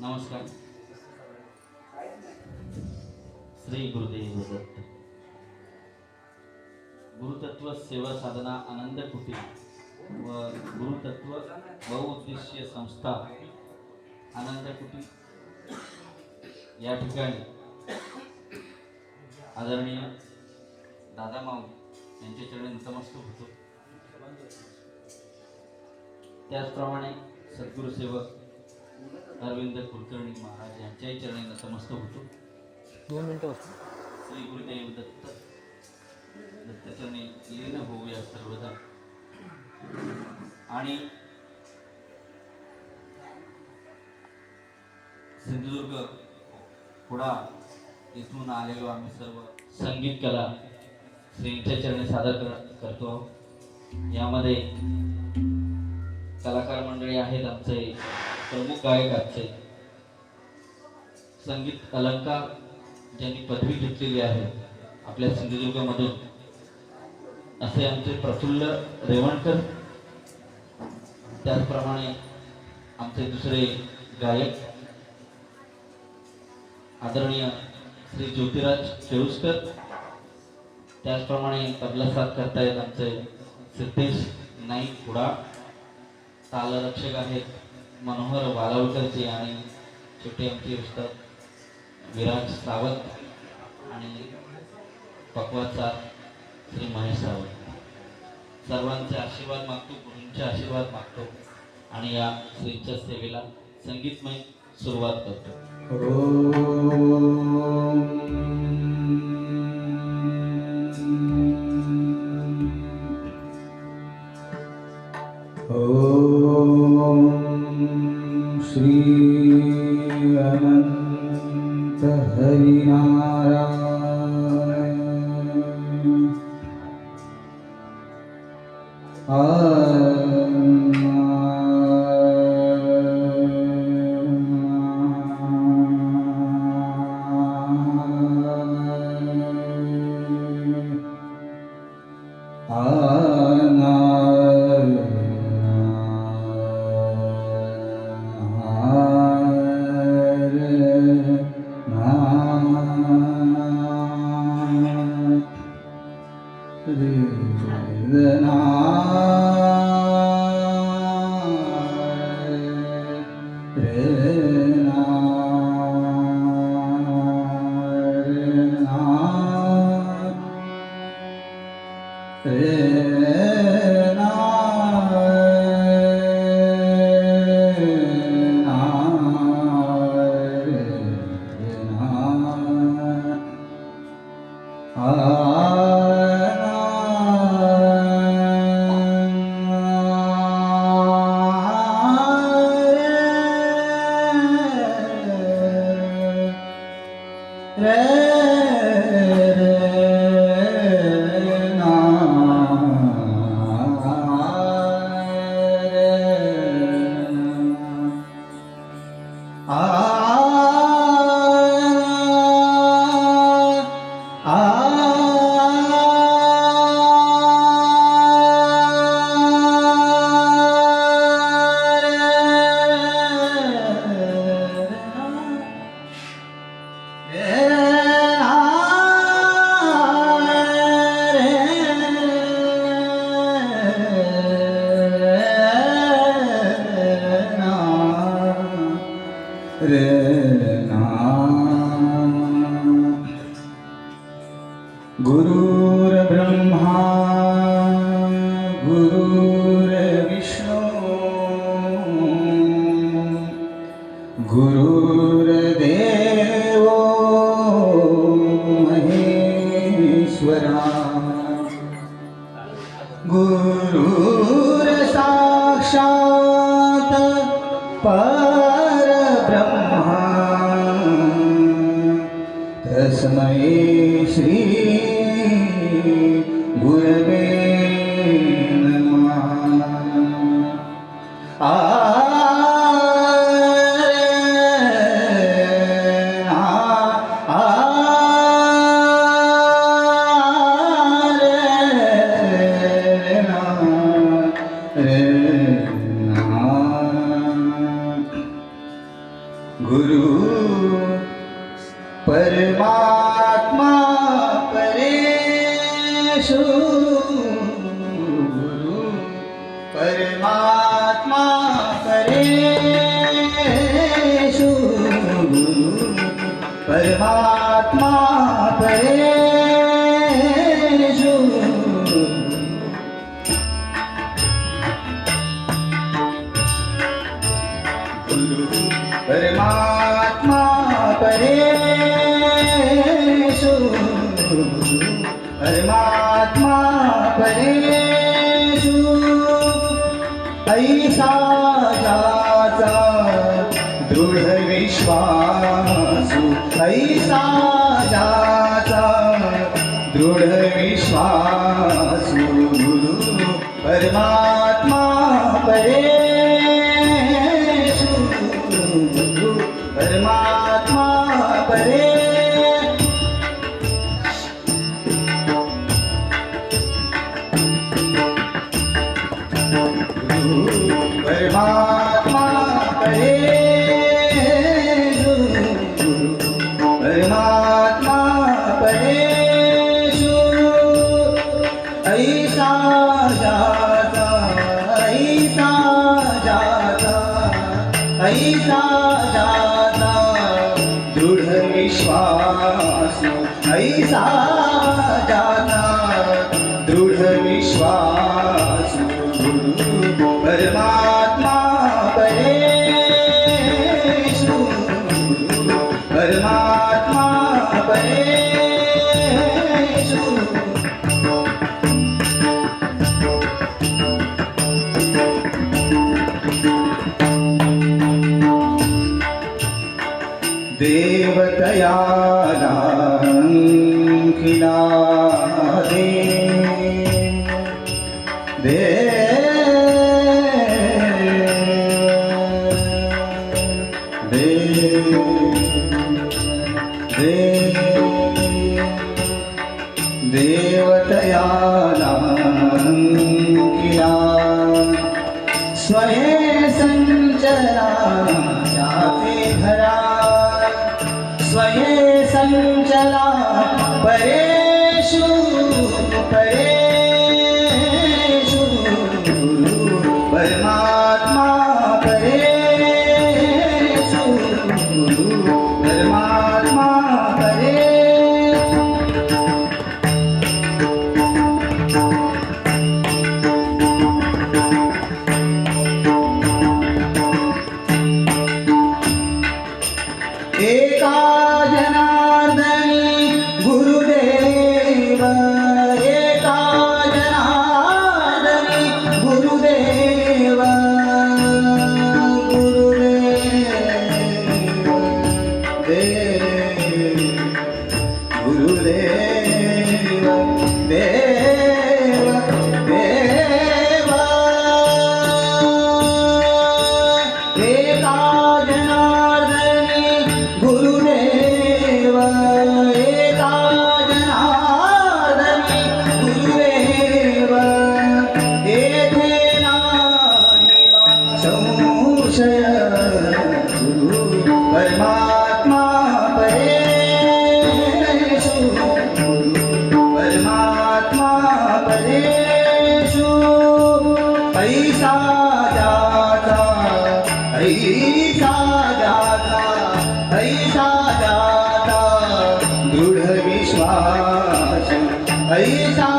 नमस्कार. श्री गुरुदेव दत्त. गुरुतत्व सेवा साधना आनंद कुटीर व गुरुतत्व बहुउद्देशीय संस्था आनंद कुटीर. या ठिकाणी आदरणीय दादा माऊ यांच्या चरणी नतमस्तक होतो. त्याचप्रमाणे सद्गुरुसेवक अरविंद कुलकर्णी महाराज यांच्याही चरणी नतमस्तक होतो. दोन मिनटं श्री गुरुदेव दत्त दत्तचरणी लीन होऊया सर्वदा. आणि सिंधुदुर्ग कुडा इथून आलेलो आम्ही सर्व. संगीत कला श्रींच्या चरणी सादर कर करतो. यामध्ये कलाकार मंडळी आहेत आमचे. प्रमुख गायक संगीत अलंकार ज्यांनी पदवी घेतलेली आहे आपल्या सिंधुदुर्गमधून. असे आमचे प्रफुल्ल रेवणकर. त्याचप्रमाणे आमचे दुसरे गायक. आदरणीय श्री ज्योतिराज चेळुसकर त्याचप्रमाणे तबला साथ करतायत आमचे सिद्धेश नाईक कुडा तालरक्षक आहेत. मनोहर वालावकरजी आणि छोटे आमचे उस्ताद विराज सावंत आणि पकवाचा श्री महेश सावंत. सर्वांचे आशीर्वाद मागतो गुरूंचे आशीर्वाद मागतो आणि या श्रींच्या सेवेला संगीतमय सुरुवात करतो. हो. अनन्त then I রে परब्रह्मा तस्मै श्री ऐसा जाचा दृढ विश्वास परमात्मा परेषु ऐसा जाता ऐसा जाता ऐसा जाता। दृढ विश्वास ऐसा जाता। संशय गुरु परमात्मा परेषु गुरु परमात्मा परेषु जाता ऐसा जाता ऐसा जाता दृढ विश्वास ऐसा